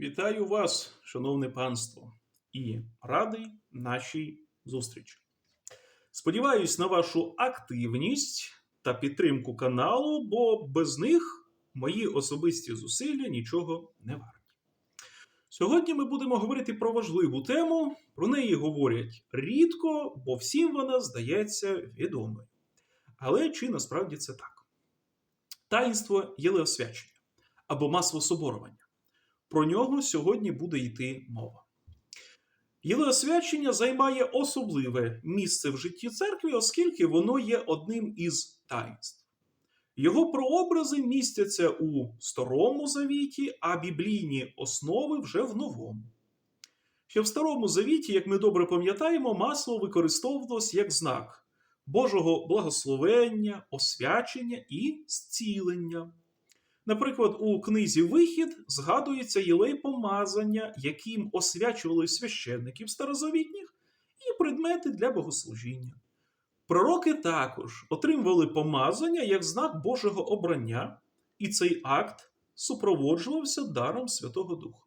Вітаю вас, шановне панство, і радий нашій зустрічі. Сподіваюсь на вашу активність та підтримку каналу, бо без них мої особисті зусилля нічого не варті. Сьогодні ми будемо говорити про важливу тему. Про неї говорять рідко, бо всім вона здається відомою. Але чи насправді це так? Таїнство єлеосвячення або масово соборування. Про нього сьогодні буде йти мова. Єлеосвячення займає особливе місце в житті церкви, оскільки воно є одним із таїнств. Його прообрази містяться у Старому Завіті, а біблійні основи вже в Новому. Ще в Старому Завіті, як ми добре пам'ятаємо, масло використовувалось як знак Божого благословення, освячення і зцілення. Наприклад, у книзі Вихід згадується єлей помазання, яким освячували священників старозавітніх, і предмети для богослужіння. Пророки також отримували помазання як знак Божого обрання, і цей акт супроводжувався даром Святого Духа.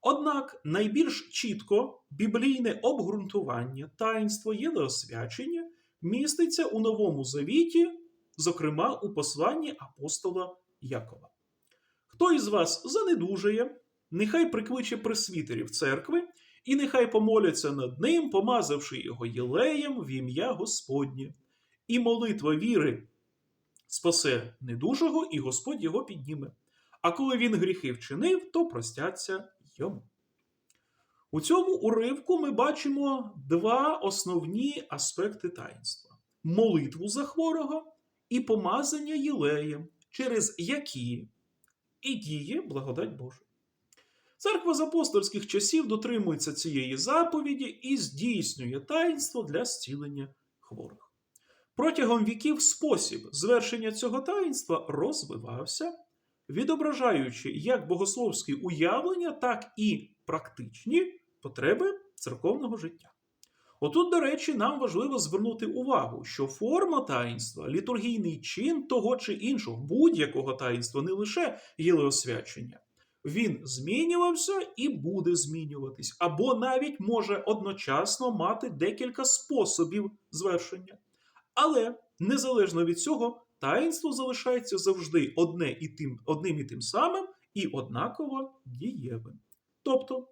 Однак найбільш чітко біблійне обґрунтування таїнство єлеосвячення міститься у Новому Завіті, зокрема у посланні апостола Якова. Хто із вас занедужує, нехай прикличе пресвітерів церкви, і нехай помоляться над ним, помазавши його єлеєм в ім'я Господнє. І молитва віри спасе недужого, і Господь його підніме. А коли він гріхи вчинив, то простяться йому. У цьому уривку ми бачимо два основні аспекти таїнства: молитву за хворого і помазання єлеєм через які і діє благодать Божа. Церква з апостольських часів дотримується цієї заповіді і здійснює таїнство для зцілення хворих. Протягом віків спосіб звершення цього таїнства розвивався, відображаючи як богословські уявлення, так і практичні потреби церковного життя. Отут, до речі, нам важливо звернути увагу, що форма таїнства, літургійний чин того чи іншого, будь-якого таїнства, не лише єлеосвячення, він змінювався і буде змінюватись, або навіть може одночасно мати декілька способів звершення. Але незалежно від цього, таїнство залишається завжди одне і тим, одним і тим самим і однаково дієвим. Тобто,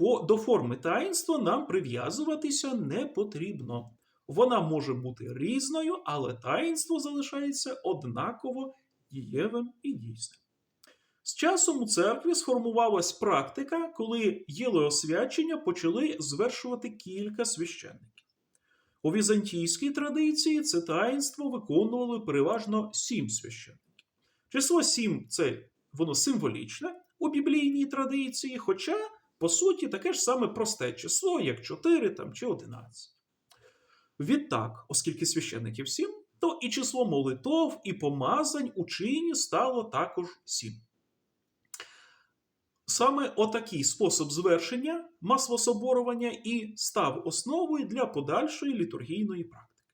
до форми таїнства нам прив'язуватися не потрібно. Вона може бути різною, але таїнство залишається однаково дієвим і дійсним. З часом у церкві сформувалась практика, коли єлеосвячення почали звершувати кілька священників. У візантійській традиції це таїнство виконували переважно сім священників. Число сім це воно символічне у біблійній традиції, хоча по суті, таке ж саме просте число, як 4 там, чи 11. Відтак, оскільки священників 7, то і число молитов, і помазань у чині стало також 7. Саме отакий спосіб звершення маслособорування і став основою для подальшої літургійної практики.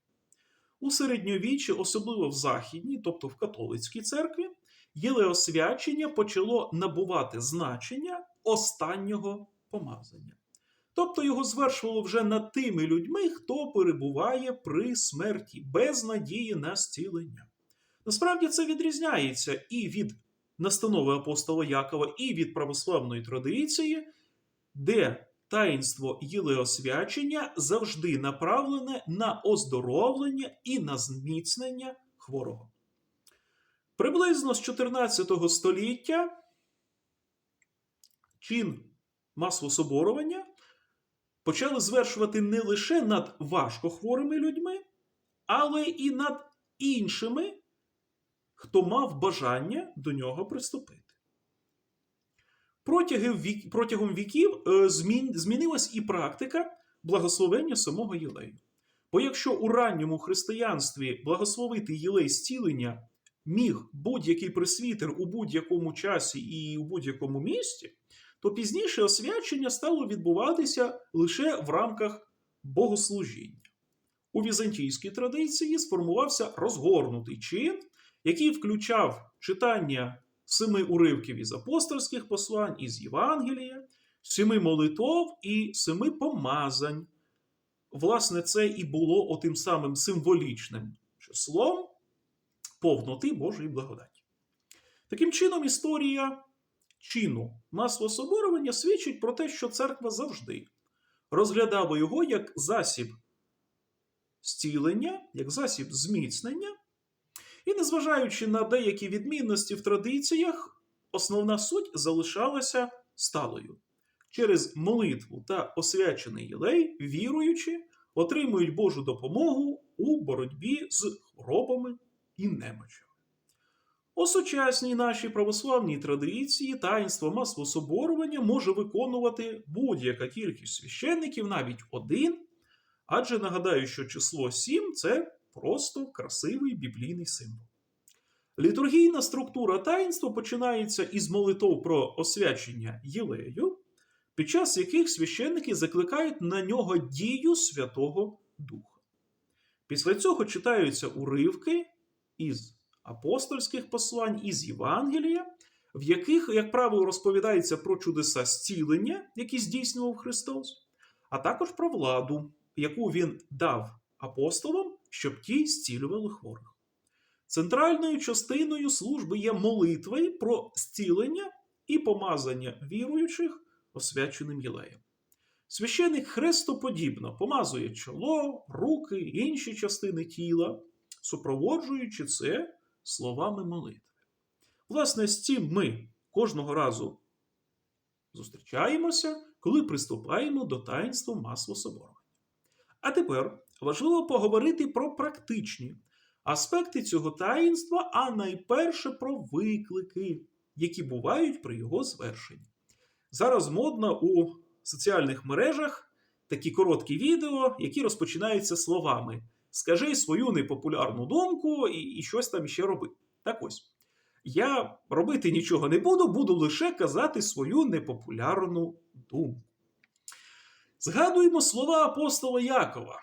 У середньовіччі, особливо в Західній, тобто в католицькій церкві, єлеосвячення почало набувати значення останнього помазання. Тобто його звершувало вже над тими людьми, хто перебуває при смерті, без надії на зцілення. Насправді це відрізняється і від настанови апостола Якова, і від православної традиції, де таїнство єлеосвячення завжди направлене на оздоровлення і на зміцнення хворого. Приблизно з 14 століття чин маслособорування почали звершувати не лише над важкохворими людьми, але і над іншими, хто мав бажання до нього приступити. Протягом віків е, змінилась і практика благословення самого Єлею. Бо якщо у ранньому християнстві благословити Єлей зцілення міг будь-який пресвітер у будь-якому часі і у будь-якому місті, то пізніше освячення стало відбуватися лише в рамках богослужіння. У візантійській традиції сформувався розгорнутий чин, який включав читання семи уривків із апостольських послань, із Євангелія, семи молитов і семи помазань. Власне, це і було отим самим символічним числом повноти Божої благодаті. Таким чином, історія чину маслособорювання свідчить про те, що церква завжди розглядала його як засіб зцілення, як засіб зміцнення, і, незважаючи на деякі відмінності в традиціях, основна суть залишалася сталою. Через молитву та освячений єлей, віруючи, отримують Божу допомогу у боротьбі з хворобами і немочами. У сучасній нашій православній традиції таїнство маслособорування може виконувати будь-яка кількість священників, навіть один, адже нагадаю, що число 7 це просто красивий біблійний символ. Літургійна структура таїнства починається із молитов про освячення Єлею, під час яких священники закликають на нього дію Святого Духа. Після цього читаються уривки із апостольських послань, із Євангелія, в яких, як правило, розповідається про чудеса зцілення, які здійснював Христос, а також про владу, яку він дав апостолам, щоб ті зцілювали хворих. Центральною частиною служби є молитви про зцілення і помазання віруючих освяченим єлеєм. Священик хрестоподібно помазує чоло, руки, інші частини тіла, супроводжуючи це словами молитви. Власне, з цим ми кожного разу зустрічаємося, коли приступаємо до таїнства маслособорування. А тепер важливо поговорити про практичні аспекти цього таїнства, а найперше про виклики, які бувають при його звершенні. Зараз модно у соціальних мережах такі короткі відео, які розпочинаються словами Скажи свою непопулярну думку і, і щось там ще роби. Так ось. Я робити нічого не буду, буду лише казати свою непопулярну думку. Згадуємо слова апостола Якова.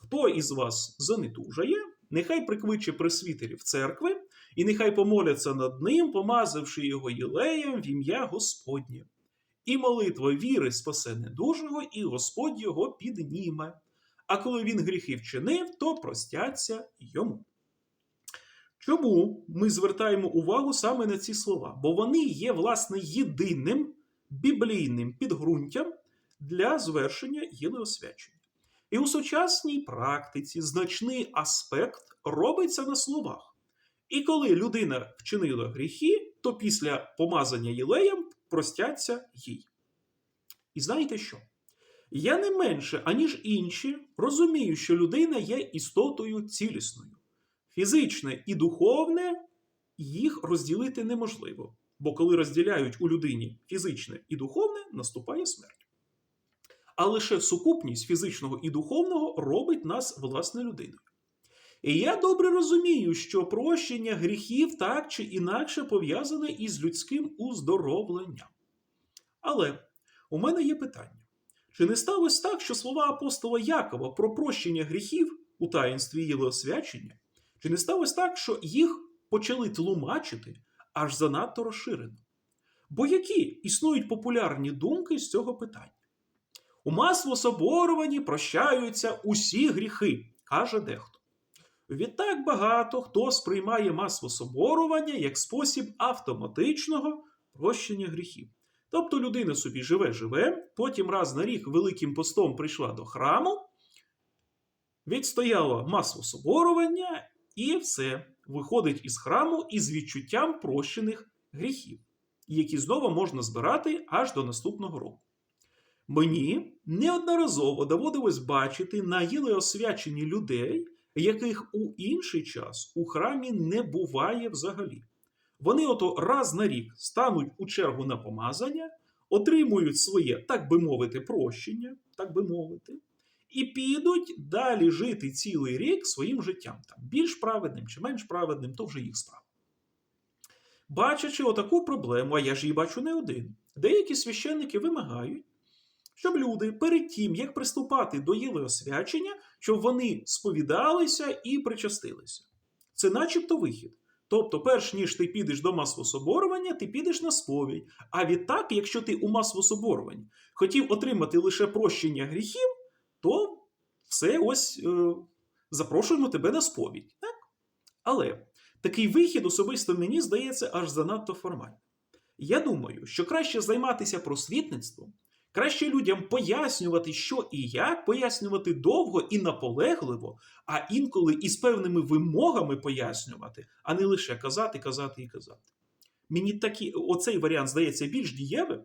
Хто із вас занедужає, нехай приквиче пресвітерів церкви, і нехай помоляться над ним, помазавши його єлеєм в ім'я Господнє. І молитва віри спасе недужого, і Господь його підніме. А коли він гріхи вчинив, то простяться йому. Чому ми звертаємо увагу саме на ці слова? Бо вони є, власне, єдиним біблійним підґрунтям для звершення єлеосвячення. І у сучасній практиці значний аспект робиться на словах. І коли людина вчинила гріхи, то після помазання єлеєм простяться їй. І знаєте що? Я не менше, аніж інші, розумію, що людина є істотою цілісною. Фізичне і духовне їх розділити неможливо, бо коли розділяють у людині фізичне і духовне, наступає смерть. А лише сукупність фізичного і духовного робить нас власне людиною. І я добре розумію, що прощення гріхів так чи інакше пов'язане із людським уздоровленням. Але у мене є питання. Чи не сталося так, що слова апостола Якова про прощення гріхів у таїнстві Єлеосвячення, чи не сталося так, що їх почали тлумачити аж занадто розширено? Бо які існують популярні думки з цього питання? У маслособоруванні прощаються усі гріхи, каже дехто. Відтак багато хто сприймає маслособорування як спосіб автоматичного прощення гріхів. Тобто людина собі живе-живе, потім раз на рік Великим постом прийшла до храму, відстояла масло соборування і все виходить із храму із відчуттям прощених гріхів, які знову можна збирати аж до наступного року. Мені неодноразово доводилось бачити на єлеосвячені людей, яких у інший час у храмі не буває взагалі. Вони ото раз на рік стануть у чергу на помазання, отримують своє, так би мовити, прощення, так би мовити, і підуть далі жити цілий рік своїм життям, там, більш праведним чи менш праведним, то вже їх справа. Бачачи отаку проблему, а я ж її бачу не один, деякі священники вимагають, щоб люди перед тим, як приступати до єлеосвячення, щоб вони сповідалися і причастилися. Це начебто вихід. Тобто, перш ніж ти підеш до маслособорування, ти підеш на сповідь. А відтак, якщо ти у маслособоруванні хотів отримати лише прощення гріхів, то все ось е, запрошуємо тебе на сповідь. Так? Але такий вихід особисто мені здається аж занадто формальним. Я думаю, що краще займатися просвітництвом, краще людям пояснювати, що і як, пояснювати довго і наполегливо, а інколи із певними вимогами пояснювати, а не лише казати, казати і казати. Мені такі, оцей варіант здається більш дієвим,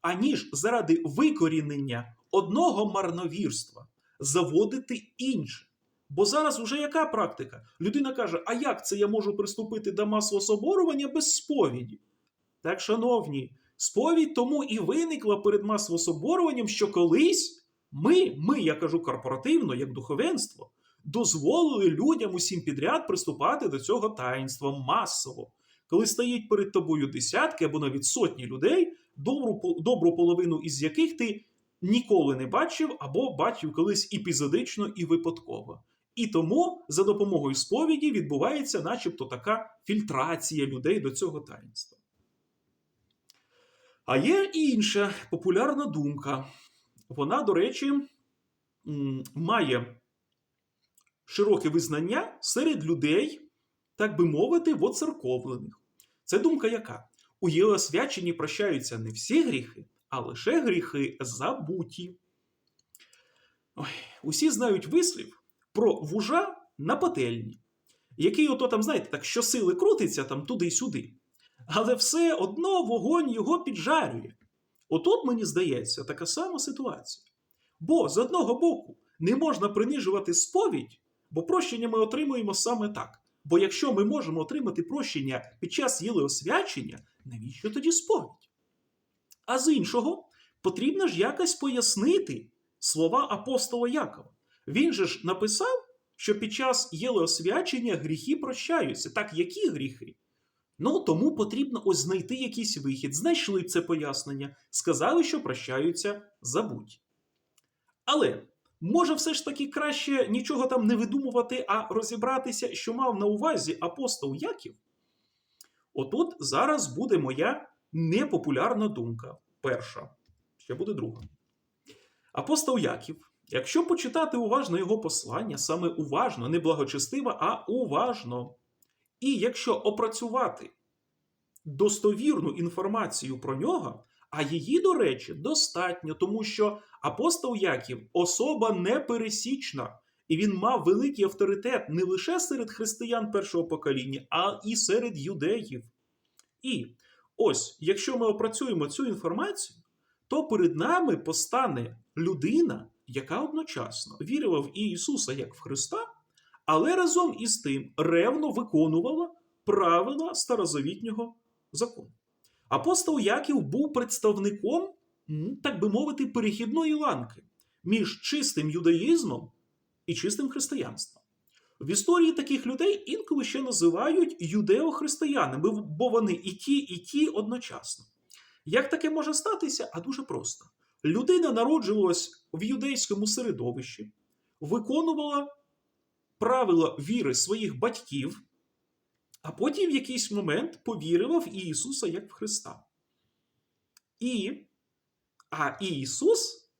аніж заради викорінення одного марновірства заводити інше. Бо зараз уже яка практика? Людина каже: а як це я можу приступити до маслособорування без сповіді? Так, шановні, сповідь тому і виникла перед маслособоруванням, що колись ми, ми, я кажу корпоративно, як духовенство, дозволили людям усім підряд приступати до цього таїнства масово. Коли стоїть перед тобою десятки або навіть сотні людей, добру, добру половину із яких ти ніколи не бачив або бачив колись епізодично і випадково. І тому за допомогою сповіді відбувається, начебто, така фільтрація людей до цього таїнства. А є інша популярна думка. Вона, до речі, має широке визнання серед людей, так би мовити, воцерковлених. Це думка яка? У Єлосвяченні прощаються не всі гріхи, а лише гріхи забуті. Ой, усі знають вислів про вужа на пательні, який ото там, знаєте, так щосили крутиться там туди й сюди. Але все одно вогонь його піджарює. Отут, мені здається, така сама ситуація. Бо з одного боку не можна принижувати сповідь, бо прощення ми отримуємо саме так. Бо якщо ми можемо отримати прощення під час єлеосвячення, навіщо тоді сповідь? А з іншого, потрібно ж якось пояснити слова апостола Якова. Він же ж написав, що під час єлеосвячення гріхи прощаються. Так, які гріхи? Ну, тому потрібно ось знайти якийсь вихід. Знайшли це пояснення, сказали, що прощаються забудь. Але може все ж таки краще нічого там не видумувати, а розібратися, що мав на увазі апостол Яків? Отут зараз буде моя непопулярна думка. Перша, ще буде друга. Апостол Яків, якщо почитати уважно його послання, саме уважно, не благочестиво, а уважно. І якщо опрацювати достовірну інформацію про нього, а її, до речі, достатньо, тому що апостол Яків особа непересічна, і він мав великий авторитет не лише серед християн першого покоління, а і серед юдеїв. І ось, якщо ми опрацюємо цю інформацію, то перед нами постане людина, яка одночасно вірила в Ісуса як в Христа, але разом із тим ревно виконувала правила старозавітнього закону. Апостол Яків був представником, так би мовити, перехідної ланки між чистим юдаїзмом і чистим християнством. В історії таких людей інколи ще називають юдеохристиянами, бо вони і ті, і ті одночасно. Як таке може статися? А дуже просто. Людина народжувалась в юдейському середовищі, виконувала правила віри своїх батьків, а потім в якийсь момент повірила Ісуса як в Христа. І, а Ісус,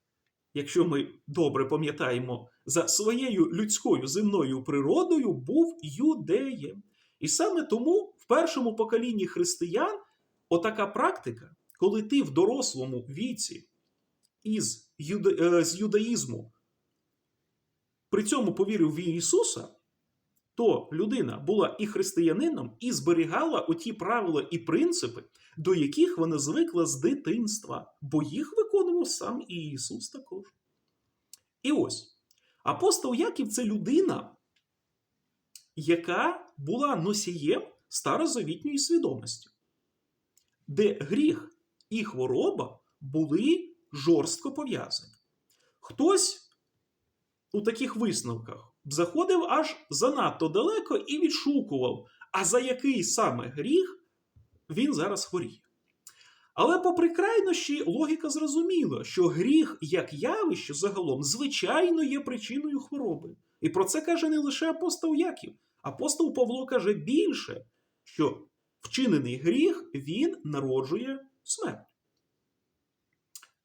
якщо ми добре пам'ятаємо, за своєю людською земною природою був юдеєм. І саме тому в першому поколінні християн отака практика, коли ти в дорослому віці із юда... е, з юдаїзму при цьому повірив в Ісуса, то людина була і християнином, і зберігала оті правила і принципи, до яких вона звикла з дитинства, бо їх виконував сам і Ісус також. І ось апостол Яків це людина, яка була носієм старозавітньої свідомості, де гріх і хвороба були жорстко пов'язані. Хтось у таких висновках заходив аж занадто далеко і відшукував, а за який саме гріх він зараз хворіє. Але, попри крайнощі, логіка зрозуміла, що гріх як явище загалом, звичайно, є причиною хвороби. І про це каже не лише апостол Яків. Апостол Павло каже більше. що вчинений гріх він народжує смерть.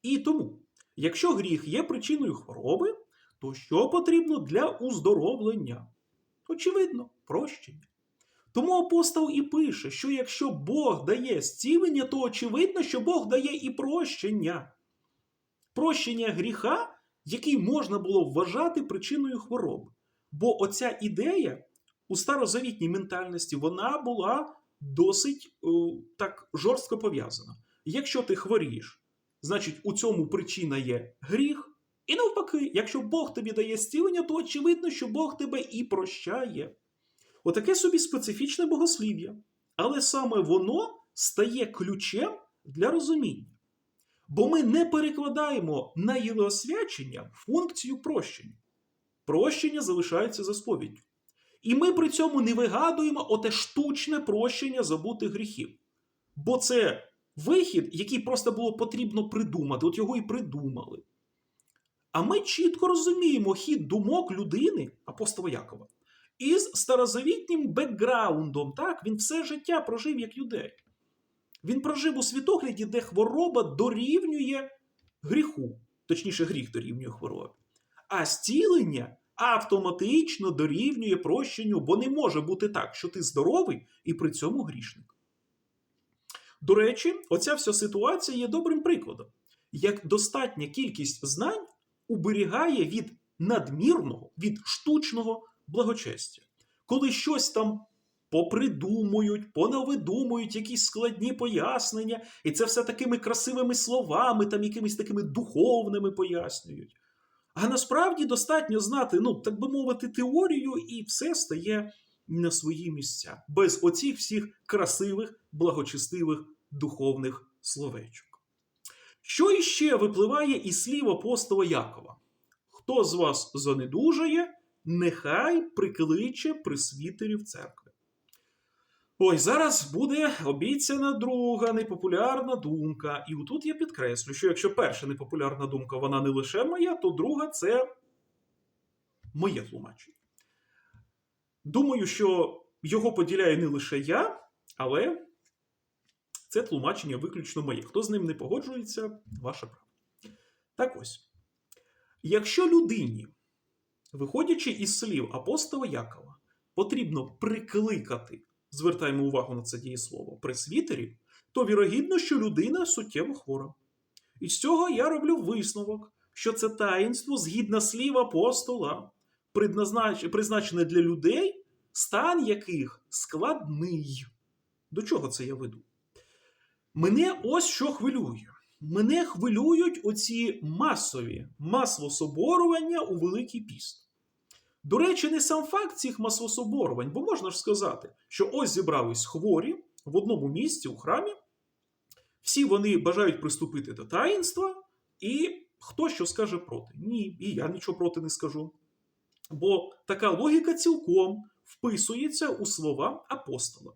І тому, якщо гріх є причиною хвороби, то що потрібно для уздоровлення? Очевидно, прощення. Тому апостол і пише, що якщо Бог дає зцілення, то очевидно, що Бог дає і прощення. Прощення гріха, який можна було вважати причиною хвороби. Бо оця ідея у старозавітній ментальності вона була досить о, так жорстко пов'язана. Якщо ти хворієш, значить у цьому причина є гріх. І навпаки, якщо Бог тобі дає зцілення, то очевидно, що Бог тебе і прощає. Отаке собі специфічне богослів'я. Але саме воно стає ключем для розуміння. Бо ми не перекладаємо на єлеосвячення функцію прощення. Прощення залишається за сповіддю. І ми при цьому не вигадуємо оте штучне прощення забутих гріхів. Бо це вихід, який просто було потрібно придумати, от його і придумали. А ми чітко розуміємо хід думок людини, апостола Якова, із старозавітнім бекграундом. Так, він все життя прожив як юдей. Він прожив у світогляді, де хвороба дорівнює гріху, точніше, гріх дорівнює хворобі. А зцілення автоматично дорівнює прощенню, бо не може бути так, що ти здоровий і при цьому грішник. До речі, оця вся ситуація є добрим прикладом, як достатня кількість знань уберігає від надмірного, від штучного благочестя. Коли щось там попридумують, понавидумують якісь складні пояснення, і це все такими красивими словами, там якимись такими духовними пояснюють. А насправді достатньо знати, ну, так би мовити, теорію, і все стає на свої місця, без оцих всіх красивих, благочестивих духовних словечок. Що іще випливає із слів апостола Якова? Хто з вас занедужає, нехай прикличе присвітерів церкви. Ой, зараз буде обіцяна друга непопулярна думка. І отут я підкреслю, що якщо перша непопулярна думка вона не лише моя, то друга це моє тлумачення. Думаю, що його поділяє не лише я, але це тлумачення виключно моє. Хто з ним не погоджується, ваша правда. Так ось. Якщо людині, виходячи із слів апостола Якова, потрібно прикликати, звертаємо увагу на це дієслово, пресвітерів, то вірогідно, що людина суттєво хвора. І з цього я роблю висновок, що це таїнство, згідно слів апостола, призначене для людей, стан яких складний. До чого це я веду? Мене ось що хвилює. Мене хвилюють оці масові маслособорування у Великий піст. До речі, не сам факт цих маслособорувань, бо можна ж сказати, що ось зібрались хворі в одному місці у храмі, всі вони бажають приступити до таїнства, і хто що скаже проти? Ні, і я нічого проти не скажу. Бо така логіка цілком вписується у слова апостола.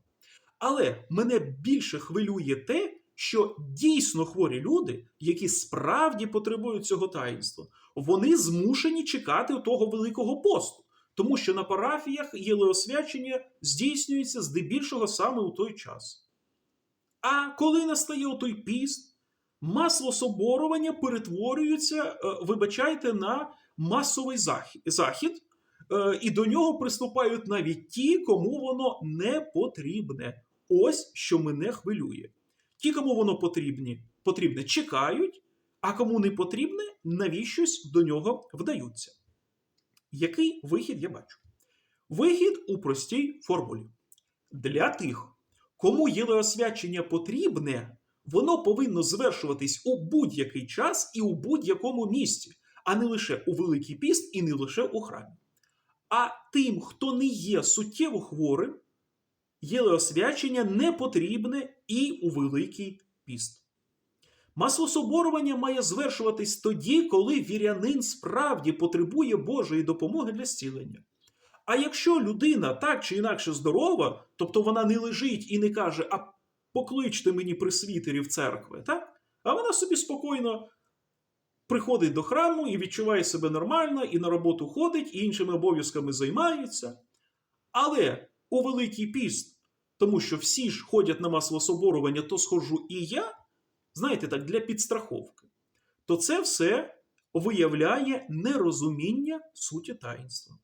Але мене більше хвилює те, що дійсно хворі люди, які справді потребують цього таїнства, вони змушені чекати того великого посту, тому що на парафіях єлеосвячення здійснюється здебільшого саме у той час. А коли настає той піст, масло соборування перетворюється, е, вибачайте, на масовий захід, е, і до нього приступають навіть ті, кому воно не потрібне. Ось що мене хвилює. Ті, кому воно потрібні, потрібне, чекають, а кому не потрібне, навіщось до нього вдаються. Який вихід я бачу? Вихід у простій формулі. Для тих, кому єлеосвячення потрібне, воно повинно звершуватись у будь-який час і у будь-якому місці, а не лише у Великий піст і не лише у храмі. А тим, хто не є суттєво хворим, єлеосвячення не потрібне і у Великий піст. Маслособорування має звершуватись тоді, коли вірянин справді потребує Божої допомоги для зцілення. А якщо людина так чи інакше здорова, тобто вона не лежить і не каже, а покличте мені присвітерів церкви, так? а вона собі спокійно приходить до храму і відчуває себе нормально, і на роботу ходить, і іншими обов'язками займається. Але у Великий піст тому що всі ж ходять на масове соборування, то схожу і я, знаєте так, для підстраховки, то це все виявляє нерозуміння суті таїнства.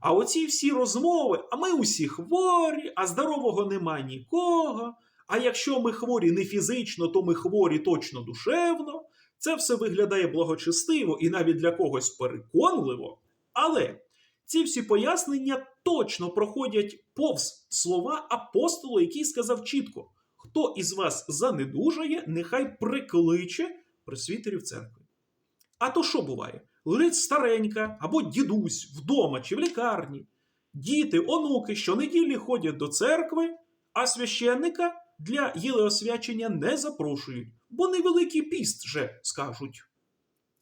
А оці всі розмови, а ми усі хворі, а здорового нема нікого. А якщо ми хворі не фізично, то ми хворі точно душевно. Це все виглядає благочестиво і навіть для когось переконливо. Але ці всі пояснення точно проходять повз слова апостола, який сказав чітко: хто із вас занедужає, нехай прикличе пресвітерів церкви. А то що буває? Лежить старенька або дідусь вдома чи в лікарні. Діти, онуки щонеділі ходять до церкви, а священника для єлеосвячення не запрошують, бо невеликий піст же скажуть.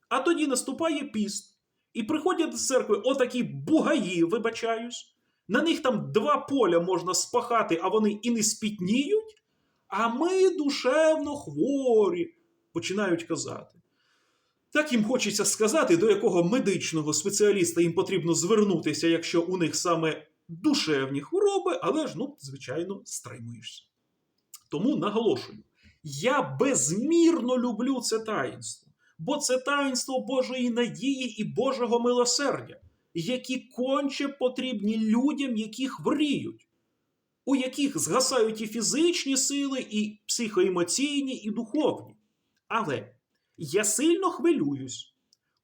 А тоді наступає піст, і приходять до церкви отакі бугаї, вибачаюсь. На них там два поля можна спахати, а вони і не спітніють. А ми душевно хворі, починають казати. Так їм хочеться сказати, до якого медичного спеціаліста їм потрібно звернутися, якщо у них саме душевні хвороби, але ж, ну, звичайно, стримуєшся. Тому наголошую: я безмірно люблю це таїнство, бо це таїнство Божої надії і Божого милосердя, які конче потрібні людям, які хворіють, у яких згасають і фізичні сили, і психоемоційні, і духовні. Але я сильно хвилююсь,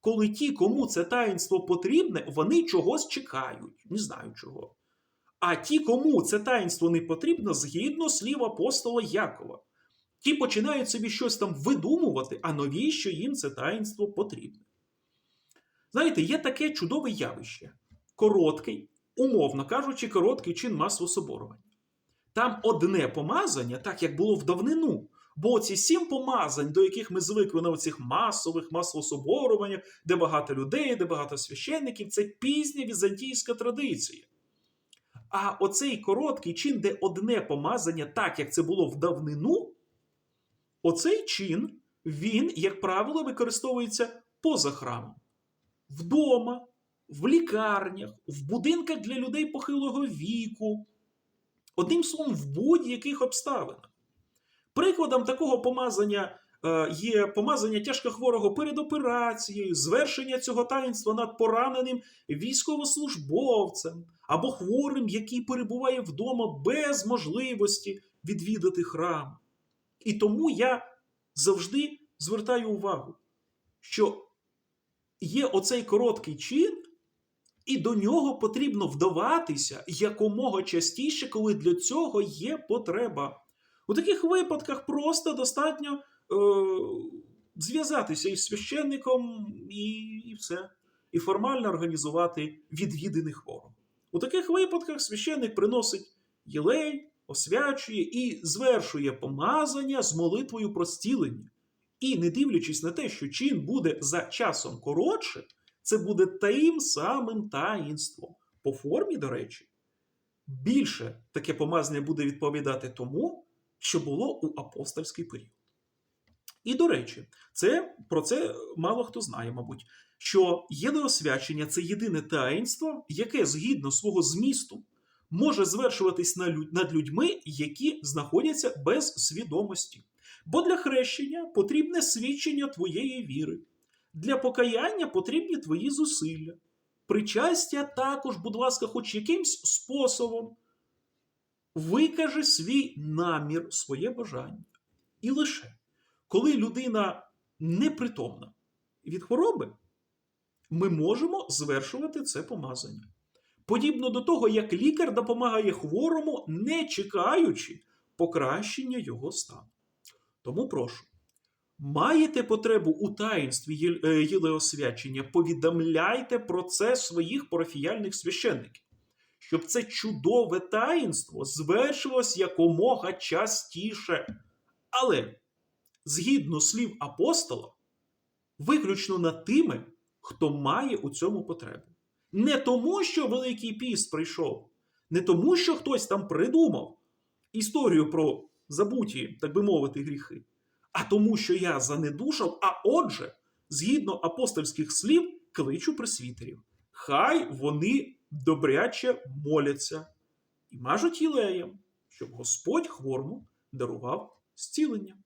коли ті, кому це таїнство потрібне, вони чогось чекають, не знаю чого. А ті, кому це таїнство не потрібно, згідно слів апостола Якова, ті починають собі щось там видумувати, а навіщо їм це таїнство потрібне. Знаєте, є таке чудове явище: короткий, умовно кажучи, короткий чин масового соборування. Там одне помазання, так як було в давнину. Бо ці сім помазань, до яких ми звикли на оцих масових масовособоруваннях, де багато людей, де багато священників, це пізня візантійська традиція. А оцей короткий чин, де одне помазання, так як це було в давнину, оцей чин, він, як правило, використовується поза храмом. Вдома, в лікарнях, в будинках для людей похилого віку. Одним словом, в будь-яких обставинах. Прикладом такого помазання е, є помазання тяжкохворого перед операцією, звершення цього таїнства над пораненим військовослужбовцем або хворим, який перебуває вдома без можливості відвідати храм. І тому я завжди звертаю увагу, що є оцей короткий чин, і до нього потрібно вдаватися якомога частіше, коли для цього є потреба. У таких випадках просто достатньо е, зв'язатися із священником і, і все. І формально організувати відвідини хворого. У таких випадках священник приносить єлей, освячує і звершує помазання з молитвою про зцілення. І, не дивлячись на те, що чин буде за часом коротше, це буде тим самим таїнством. По формі, до речі, більше таке помазання буде відповідати тому, що було у апостольський період. І, до речі, це, про це мало хто знає, мабуть, що єдиосвячення це єдине таїнство, яке згідно свого змісту може звершуватись над людьми, які знаходяться без свідомості. Бо для хрещення потрібне свідчення твоєї віри, для покаяння потрібні твої зусилля. Причастя також, будь ласка, хоч якимсь способом викаже свій намір, своє бажання. І лише коли людина непритомна від хвороби, ми можемо звершувати це помазання. Подібно до того, як лікар допомагає хворому, не чекаючи покращення його стану. Тому прошу, маєте потребу у таїнстві е, єлеосвячення, повідомляйте про це своїх парафіяльних священників щоб це чудове таїнство звершилось якомога частіше. Але, згідно слів апостола, виключно над тими, хто має у цьому потребу. Не тому, що Великий піст прийшов, не тому, що хтось там придумав історію про забуті, так би мовити, гріхи, а тому, що я занедушав, а отже, згідно апостольських слів, кличу присвітерів. Хай вони добряче моляться і мажуть єлеєм, щоб Господь хворому дарував зцілення.